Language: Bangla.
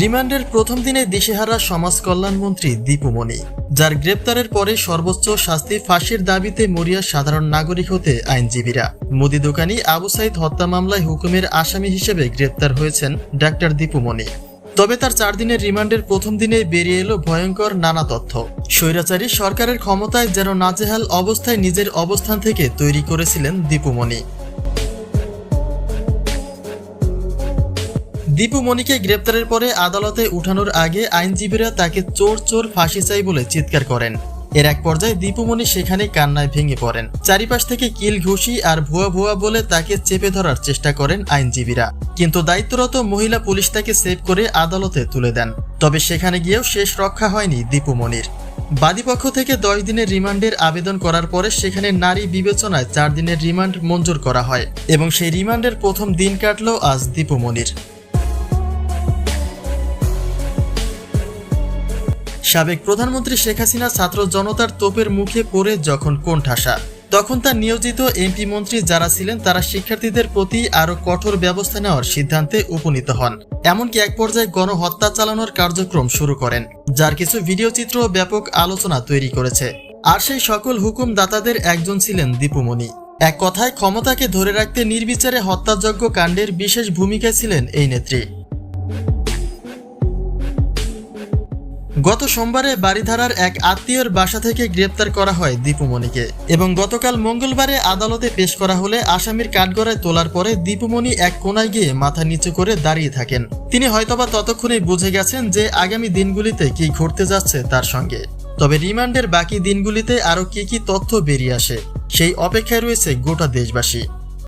রিমান্ডের প্রথম দিনে দিশেহারা সমাজ কল্যাণমন্ত্রী দীপুমণি যার গ্রেপ্তারের পরে সর্বোচ্চ শাস্তি ফাঁসির দাবিতে মরিয়া সাধারণ নাগরিক হতে আইনজীবীরা। মুদি দোকানি আবু সাইদ হত্যা মামলায় হুকুমের আসামি হিসেবে গ্রেপ্তার হয়েছেন ডাক্তার দীপুমণি তবে তার চার দিনের রিমান্ডের প্রথম দিনে বেরিয়ে এলো ভয়ঙ্কর নানা তথ্য। স্বৈরাচারী সরকারের ক্ষমতায় যেন নাজেহাল অবস্থায় নিজের অবস্থান থেকে তৈরি করেছিলেন দীপুমণি দীপু মণিকে গ্রেপ্তারের পরে আদালতে উঠানোর আগে আইনজীবীরা তাকে চোর চোর ফাঁসি চাই বলে চিৎকার করেন। এর এক পর্যায়ে দীপুমণি সেখানে কান্নায় ভেঙে পড়েন। চারিপাশ থেকে কিল ঘুষি আর ভুয়া ভুয়া বলে তাকে চেপে ধরার চেষ্টা করেন আইনজীবীরা। কিন্তু দায়িত্বরত মহিলা পুলিশ তাকে সেভ করে আদালতে তুলে দেন। তবে সেখানে গিয়েও শেষ রক্ষা হয়নি দীপুমণির বাদীপক্ষ থেকে দশ দিনের রিমান্ডের আবেদন করার পরে সেখানে নারী বিবেচনায় চার দিনের রিমান্ড মঞ্জুর করা হয় এবং সেই রিমান্ডের প্রথম দিন কাটল আজ দীপুমণির সাবেক প্রধানমন্ত্রী শেখ হাসিনা ছাত্র জনতার তোপের মুখে পড়ে যখন কোণঠাসা। তখন তার নিয়োজিত এমপি মন্ত্রী যারা ছিলেন, তারা শিক্ষার্থীদের প্রতি আরও কঠোর ব্যবস্থা নেওয়ার সিদ্ধান্তে উপনীত হন। এমনকি এক পর্যায়ে গণহত্যা চালানোর কার্যক্রম শুরু করেন, যার কিছু ভিডিও চিত্র ব্যাপক আলোচনা তৈরি করেছে। আর সেই সকল হুকুমদাতাদের একজন ছিলেন দীপুমণি। এক কথায় ক্ষমতাকে ধরে রাখতে নির্বিচারে হত্যাযজ্ঞ কাণ্ডের বিশেষ ভূমিকায় ছিলেন এই নেত্রী। গত সোমবারে বাড়িধারার এক আত্মীয়র বাসা থেকে গ্রেপ্তার করা হয় দীপুমণিকে এবং গতকাল মঙ্গলবারে আদালতে পেশ করা হলে আসামির কাঠগড়ায় তোলার পরে দীপুমণি এক কোনায় গিয়ে মাথা নিচু করে দাঁড়িয়ে থাকেন। তিনি হয়তোবা ততক্ষণেই বুঝে গেছেন যে আগামী দিনগুলিতে কি ঘটতে যাচ্ছে তার সঙ্গে। তবে রিমান্ডের বাকি দিনগুলিতে আরও কি কি তথ্য বেরিয়ে আসে সেই অপেক্ষায় রয়েছে গোটা দেশবাসী।